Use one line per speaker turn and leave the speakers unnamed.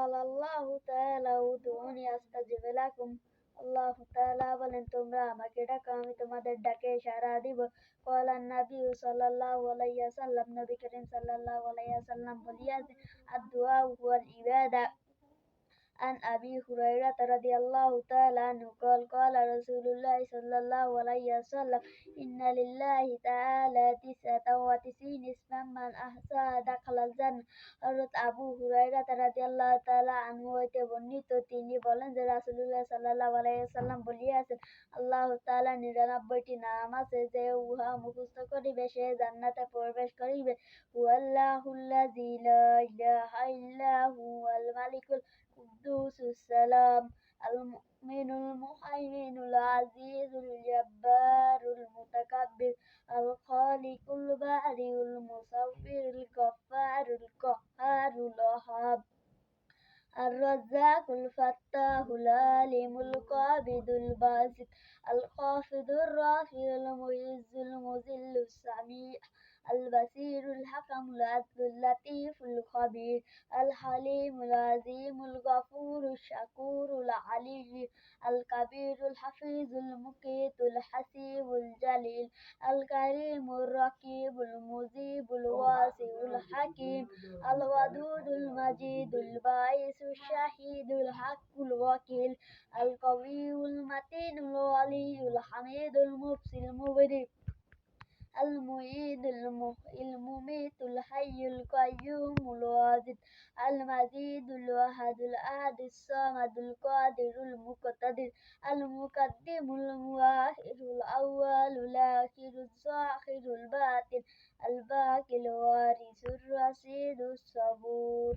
قال الله تعالى ادعوني أستجب لكم الله تعالى বলেন তোমরা আমাকে ডাকো আমি তোমাদের ডাকে সাড়া দিব قال النبي صلى الله عليه وسلم নবী করিম সাল্লাল্লাহু আলাইহি ওয়াসাল্লাম বলিয়াছেন الدعاء هو العبادة عن أبي هريرة رضي الله تعالى عنه قال قال رسول الله صلى الله عليه وسلم إن لله تعالى تسعة وتسعين اسما من أحصاها دخل الجنة হযরত আবু হুরায়রা রাদিয়াল্লাহু তাআলা আনহু হইতে বর্ণিত তিনি বলেন যে রাসূলুল্লাহ সাল্লাল্লাহু আলাইহি ওয়াসাল্লাম বলিয়াছেন আল্লাহ তাআলা নিরানব্বইটি নাম আছে যে উহা মুখস্থ করিবে সে জান্নাতে প্রবেশ করিবে হুয়াল্লাহুল্লাযী লা ইলাহা ইল্লা হুয়াল الملك القدوس السلام المؤمن المحيين العزيز الجبار المتكبر الخالق البارئ المصور الكفار القهار الأحب الرزاق الفتاح العالم القابض الباسط الخافض الرافع المعز المذل السميع البصير الحكم العدل اللطيف الخبير الحليم العظيم الغفور الشكور العلي الكبير الحفيظ المقيت الحسيب الجليل الكريم الرقيب المجيب الحكيم الودود المجيد الباعث الشهيد الحق الوكيل القوي المتين الولي الحميد المبصر المبرئ المعيد المميت الحي القيوم الواجد المزيد الواحد الأحد الصمد القادر المقتدر المقدم المؤخر الأول الآخر الظاهر الباطن الباقي الوارث الرشيد الصبور.